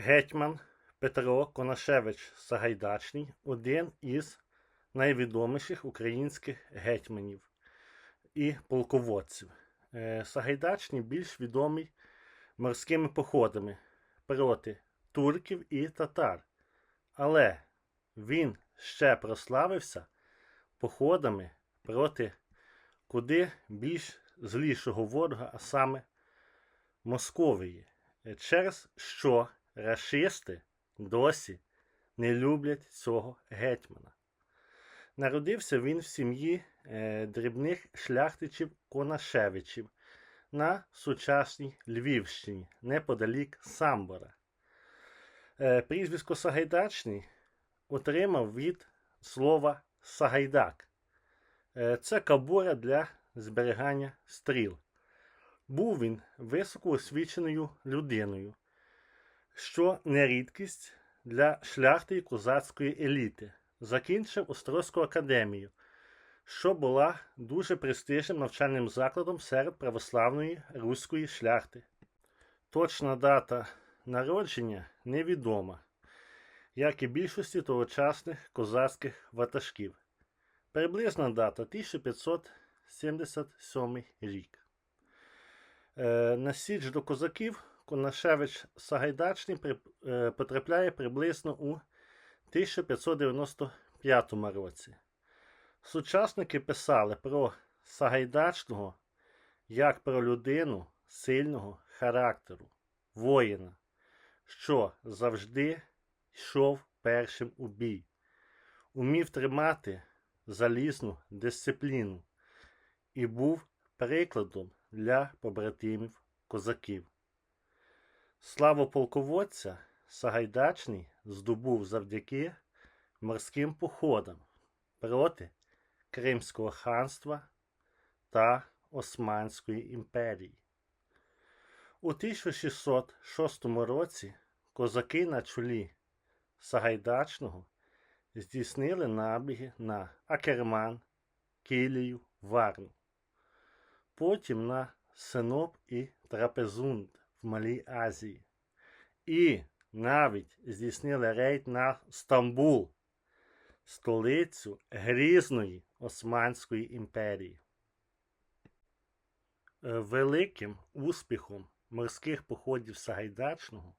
Гетьман Петро Конашевич Сагайдачний один із найвідоміших українських гетьманів і полководців. Е, Сагайдачний більш відомий морськими походами проти турків і татар. Але він ще прославився походами проти куди більш злішого ворога, а саме Московії, Е, через що рашисти досі не люблять цього гетьмана. Народився він в сім'ї е, дрібних шляхтичів Конашевичів на сучасній Львівщині, неподалік Самбора. Е, прізвисько Сагайдачний отримав від слова Сагайдак. Е, це кабура для зберігання стріл. Був він високоосвіченою людиною, що не рідкість для шляхти і козацької еліти. Закінчив Острозьку академію, що була дуже престижним навчальним закладом серед православної руської шляхти. Точна дата народження невідома, як і більшості тогочасних козацьких ватажків. Приблизна дата 1577 рік. Е, На січ до козаків Конашевич Сагайдачний е, потрапляє приблизно у 1595 році. Сучасники писали про Сагайдачного як про людину сильного характеру, воїна, що завжди йшов першим у бій, умів тримати залізну дисципліну і був прикладом для побратимів козаків. Славу полководця Сагайдачний здобув завдяки морським походам проти Кримського ханства та Османської імперії. У 1606 році козаки на чолі Сагайдачного здійснили набіги на Акерман, Кілію, Варну, потім на Синоп і Трапезунд в Малій Азії. І навіть здійснили рейд на Стамбул, столицю грізної Османської імперії. Е, Великим успіхом морських походів Сагайдачного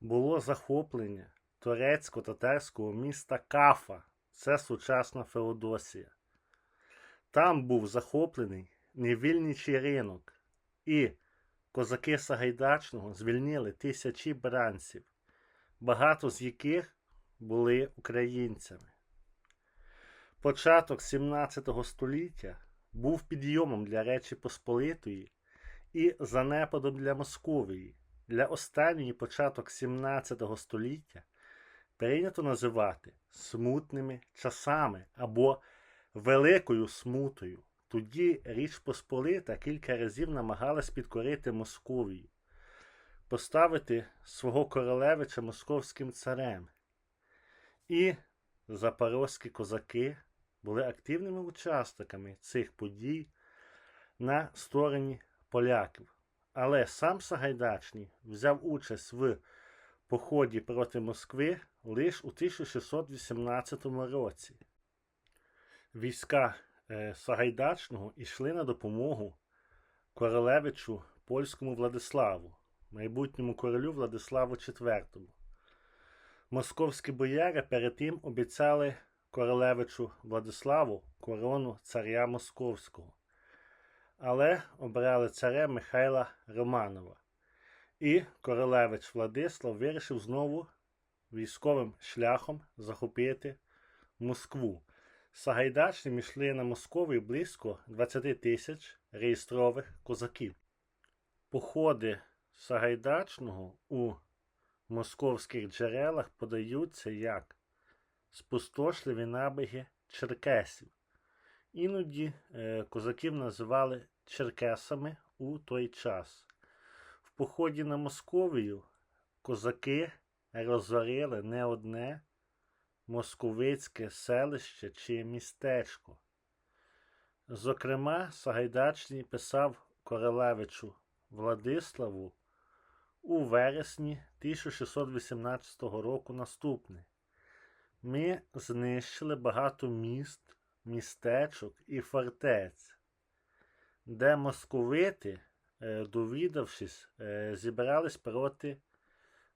було захоплення турецько-татарського міста Кафа, це сучасна Феодосія. Там був захоплений невільничий ринок, і козаки Сагайдачного звільнили тисячі бранців, багато з яких були українцями. Початок 17 століття був підйомом для Речі Посполитої і занепадом для Московії. Для останньої початок 17 століття прийнято називати смутними часами або Великою смутою. Тоді Річ Посполита кілька разів намагалась підкорити Московію, поставити свого королевича московським царем. І запорозькі козаки були активними учасниками цих подій на стороні поляків. Але сам Сагайдачний взяв участь в поході проти Москви лише у 1618 році. Війська Сагайдачного йшли на допомогу королевичу польському Владиславу, майбутньому королю Владиславу IV. Московські бояри перед тим обіцяли королевичу Владиславу корону царя Московського, але обрали царя Михайла Романова. І королевич Владислав вирішив знову військовим шляхом захопити Москву. Сагайдачним йшли на Московію близько 20 тисяч реєстрових козаків. Походи Сагайдачного у московських джерелах подаються як спустошливі набіги черкесів. Іноді е, козаків називали черкесами у той час. В поході на Московію козаки розорили не одне московицьке селище чи містечко. Зокрема, Сагайдачний писав Королевичу Владиславу у вересні 1618 року наступне. Ми знищили багато міст, містечок і фортець, де московити, е, довідавшись, е, зібрались проти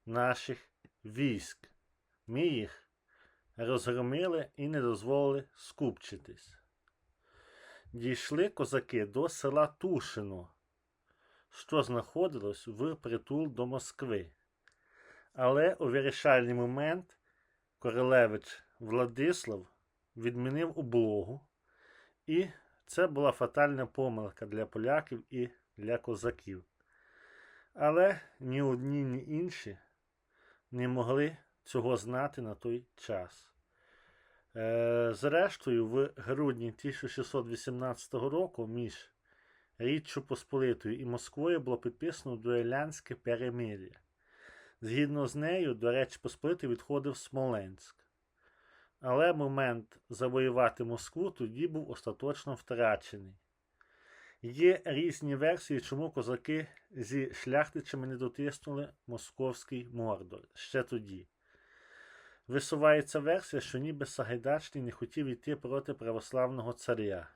наших військ. Ми їх розгромили і не дозволили скупчитись. Дійшли козаки до села Тушино, що знаходилось в притул до Москви. Але у вирішальний момент Королевич Владислав відмінив облогу, і це була фатальна помилка для поляків і для козаків. Але ні одні, ні інші не могли цього знати на той час. Е, Зрештою, в грудні 1618 року між Річчю Посполитою і Москвою було підписано дуелянське перемир'я. Згідно з нею, до Речі Посполитої відходив Смоленськ. Але момент завоювати Москву тоді був остаточно втрачений. Є різні версії, чому козаки зі шляхтичами не дотиснули московський мордор ще тоді. Висувається версія, що ніби Сагайдачний не хотів йти проти православного царя,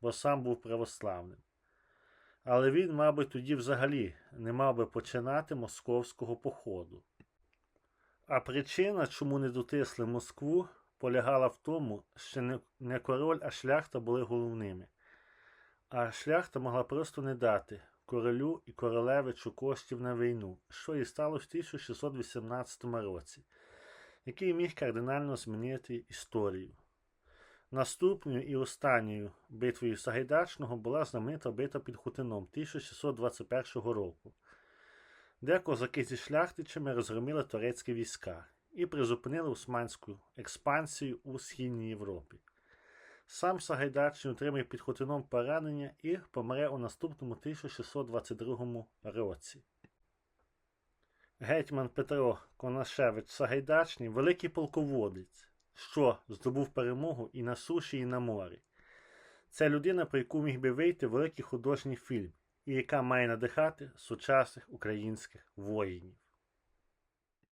бо сам був православним. Але він, мабуть, тоді взагалі не мав би починати московського походу. А причина, чому не дотисли Москву, полягала в тому, що не, король, а шляхта були головними. А шляхта могла просто не дати королю і королевичу коштів на війну, що і сталося в 1618 році, який міг кардинально змінити історію. Наступною і останньою битвою Сагайдачного була знаменита битва під Хутином 1621 року, де козаки зі шляхтичами розгромили турецькі війська і призупинили османську експансію у Східній Європі. Сам Сагайдачний отримає під Хотином поранення і помре у наступному 1622 році. Гетьман Петро Конашевич Сагайдачний великий полководець, що здобув перемогу і на суші, і на морі. Це людина, про яку міг би вийти великий художній фільм, і яка має надихати сучасних українських воїнів.